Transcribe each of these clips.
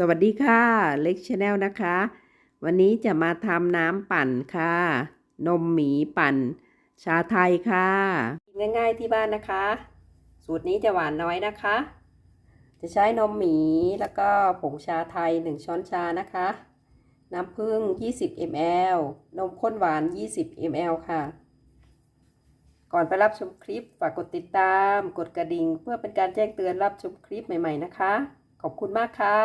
สวัสดีค่ะ เล็กชาแนลนะคะ วันนี้จะมาทำน้ำปั่นค่ะ นมหมีปั่น ชาไทยค่ะง่ายๆที่บ้านนะคะ สูตรนี้จะหวานน้อยนะคะ จะใช้นมหมีแล้วก็ผงชาไทย 1 ช้อนชานะคะ น้ำผึ้ง 20 ml นมข้นหวาน 20 ml ค่ะ ก่อนไปรับชมคลิปฝากกดติดตาม กดกระดิ่ง เพื่อเป็นการแจ้งเตือนรับชมคลิปใหม่ ๆ นะคะ ขอบคุณมากค่ะ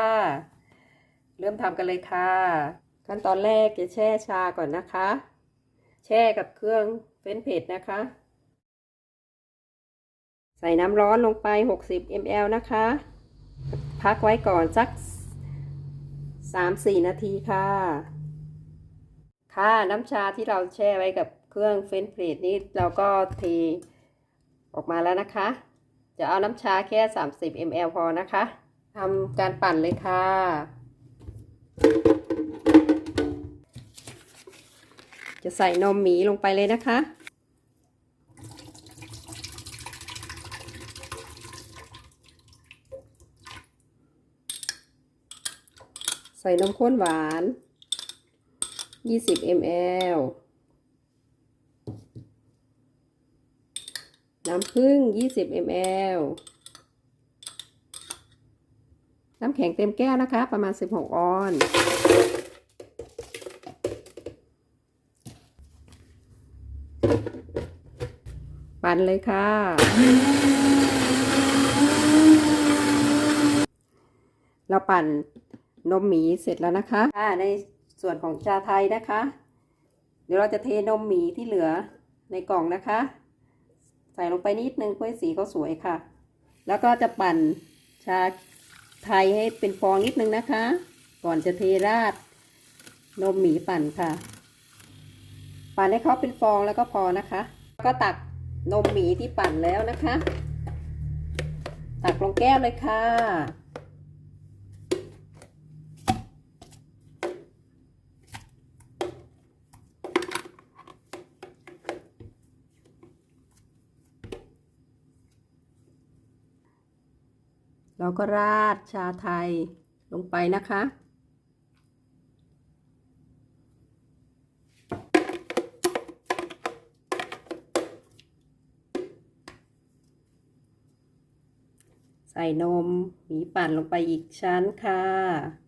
เริ่มทำกันเลยค่ะ ขั้นตอนแรกจะแช่ชาก่อนนะคะ แช่กับเครื่องเฟ้นเผ็ดนะคะ ใส่น้ำร้อนลงไป 60 ml นะคะ พักไว้ก่อนสัก 3-4 นาทีค่ะ ค่ะน้ำชาที่เราแช่ไว้กับเครื่องเฟ้นเผ็ดนี้เราก็เทออกมาแล้วนะคะ จะเอาน้ำชาแค่ 30 ml พอนะคะ ทำการปั่นเลยค่ะจะใส่นมหมีลงไปเลยนะคะ ใส่นมข้นหวาน 20 ml น้ำผึ้ง 20 ml น้ำแข็งเต็มแก้วนะคะ ประมาณ 16 ออนปั่นเลยค่ะ เราปั่นนมหมีเสร็จแล้วนะคะค่ะในส่วนของชาไทยนะคะ เดี๋ยวเราจะเทนมหมีที่เหลือในกล่องนะคะ ใส่ลงไปนิดนึงเพื่อสีเขาสวยค่ะ แล้วก็จะปั่นชา ไทยให้เป็นฟองนิดนึงนะคะ ก่อนจะเทราด นมหมีปั่นค่ะ ปั่นให้เขาเป็นฟองแล้วก็พอนะคะ ก็ตักนมหมีที่ปั่นแล้วนะคะ ตักลงแก้วเลยค่ะ เราก็ราดชาไทยลงไปนะคะ ใส่นมหมีปั่นลงไปอีกชั้นค่ะ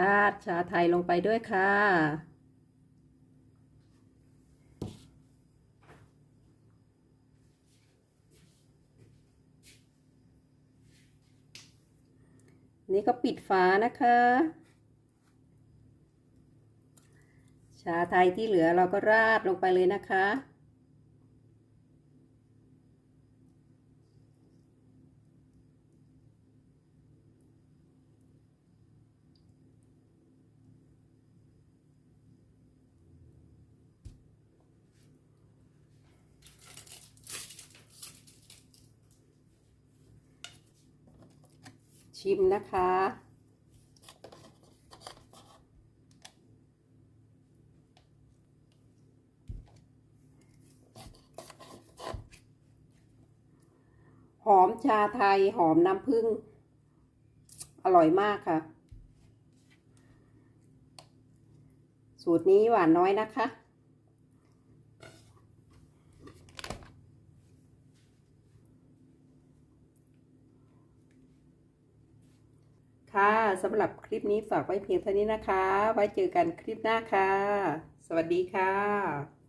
ราดชาไทยลงไปด้วยค่ะ นี่ก็ปิดฝานะคะ ชาไทยที่เหลือเราก็ราดลงไปเลยนะคะ ชิมนะคะ หอมชาไทยหอมน้ำผึ้งอร่อยมากค่ะ สูตรนี้หวานน้อยนะคะ ค่ะสำหรับคลิปนี้ฝากไว้เพียงเท่านี้นะคะ ไว้เจอกันคลิปหน้าค่ะ สวัสดีค่ะ